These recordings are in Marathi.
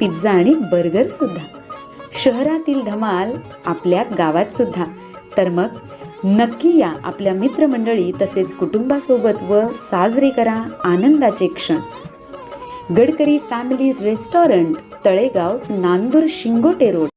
पिझ्झा आणि बर्गर सुद्धा. शहरातील धमाल आपल्या गावात सुद्धा. तर मग नक्की या आपल्या मित्रमंडळी तसेच कुटुंबासोबत व साजरे करा आनंदाचे क्षण. Gadkari family restaurant Talegaon Nandur Shingote road.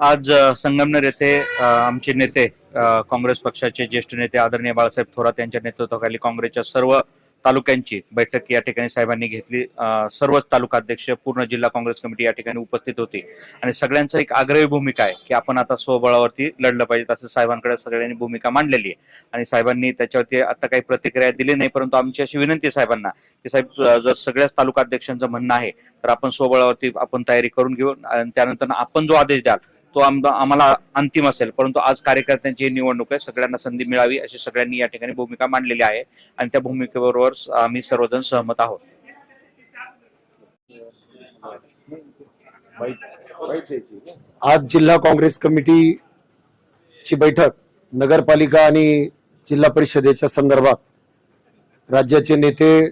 आज संगमनेर येथे आमचे नेते काँग्रेस पक्षाचे ज्येष्ठ नेते आदरणीय बाळासाहेब थोरात यांच्या नेतृत्वाखाली काँग्रेसच्या सर्व तालुक्यांची बैठक या ठिकाणी साहेबांनी घेतली. सर्वच तालुका अध्यक्ष पूर्ण जिल्हा काँग्रेस कमिटी या ठिकाणी उपस्थित होती. आणि सगळ्यांचा एक आग्रही भूमिका आहे की आपण आता स्वबळावरती लढलं पाहिजे असं साहेबांकडे सगळ्यांनी भूमिका मांडलेली आहे. आणि साहेबांनी त्याच्यावरती आता काही प्रतिक्रिया दिली नाही परंतु आमची अशी विनंती आहे साहेबांना की साहेब जर सगळ्याच तालुका अध्यक्षांचं म्हणणं आहे तर आपण स्वबळावरती आपण तयारी करून घेऊ आणि त्यानंतर आपण जो आदेश द्याल तो आम- आम्हाला अंतिम असेल. परंतु आज कार्यकर्त्यांची ही निवडणूक आहे. सगळ्यांना संधी मिळावी अशी सगळ्यांनी या ठिकाणी भूमिका मांडलेली आहे. आणि त्या भूमिकेबरोबर आम्ही सर्वजण सहमत आहोत. आज जिल्हा काँग्रेस कमिटीची बैठक नगरपालिका आणि जिल्हा परिषदेच्या संदर्भात राज्याचे नेते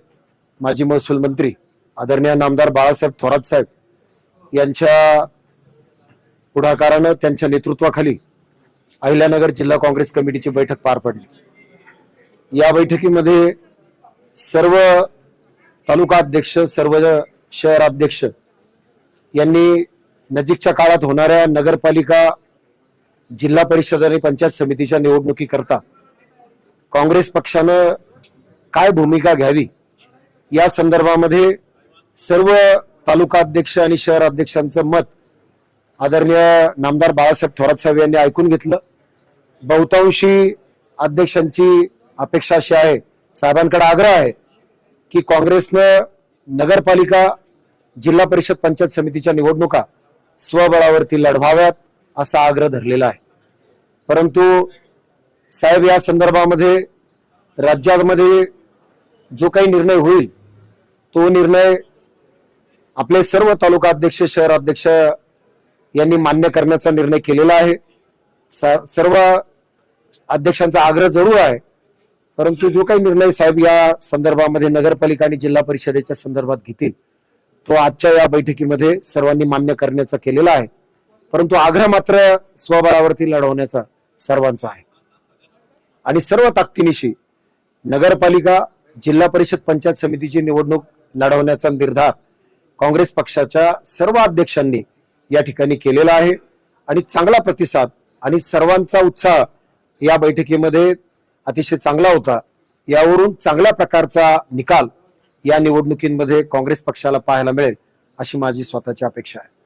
माजी महसूल मंत्री आदरणीय नामदार बाळासाहेब थोरात साहेब यांच्या पुढाकारानं त्यांच्या नेतृत्वाखाली अहिल्यानगर जिल्हा काँग्रेस कमिटीची बैठक पार पडली. या बैठकीमध्ये सर्व तालुका अध्यक्ष सर्व शहराध्यक्ष यांनी नजीकच्या काळात होणाऱ्या नगरपालिका जिल्हा परिषद आणि पंचायत समितीच्या निवडणुकीकरता काँग्रेस पक्षानं काय भूमिका घ्यावी या संदर्भामध्ये सर्व तालुका अध्यक्ष आणि शहर अध्यक्षांचं मत आदरणीय नामदार बाळासाहेब थोरात साहेब यांनी ऐकून घेतलं. बहुतांशी अध्यक्षांची अपेक्षा अशी आहे साहेबांकडे आग्रह आहे की काँग्रेसनं नगरपालिका जिल्हा परिषद पंचायत समितीच्या निवडणुका स्वबळावरती लढवाव्यात असा आग्रह धरलेला आहे. परंतु साहेब या संदर्भामध्ये राज्यामध्ये जो काही निर्णय होईल तो निर्णय आपले सर्व तालुका अध्यक्ष शहर अध्यक्ष यांनी मान्य करण्याचा निर्णय केलेला आहे. स- सर्व अध्यक्षांचा आग्रह जरूर आहे. परंतु जो काही निर्णय साहेब या संदर्भामध्ये नगरपालिका आणि जिल्हा परिषदेच्या संदर्भात घेतील तो आजच्या या बैठकीमध्ये सर्वांनी मान्य करण्याचा केलेला आहे. परंतु आग्रह मात्र स्वबळावरती लढवण्याचा सर्वांचा आहे. आणि सर्व ताकदीनिशी नगरपालिका जिल्हा परिषद पंचायत समितीची निवडणूक लढवण्याचा निर्धार काँग्रेस पक्षाच्या सर्व अध्यक्षांनी या ठिकाणी केलेला आहे. आणि चांगला प्रतिसाद आणि सर्वांचा उत्साह या बैठकीमध्ये अतिशय चांगला होता. यावरून चांगल्या प्रकारचा निकाल या निवडणुकीमध्ये काँग्रेस पक्षाला पाहायला मिळेल अशी माझी स्वतःची अपेक्षा आहे.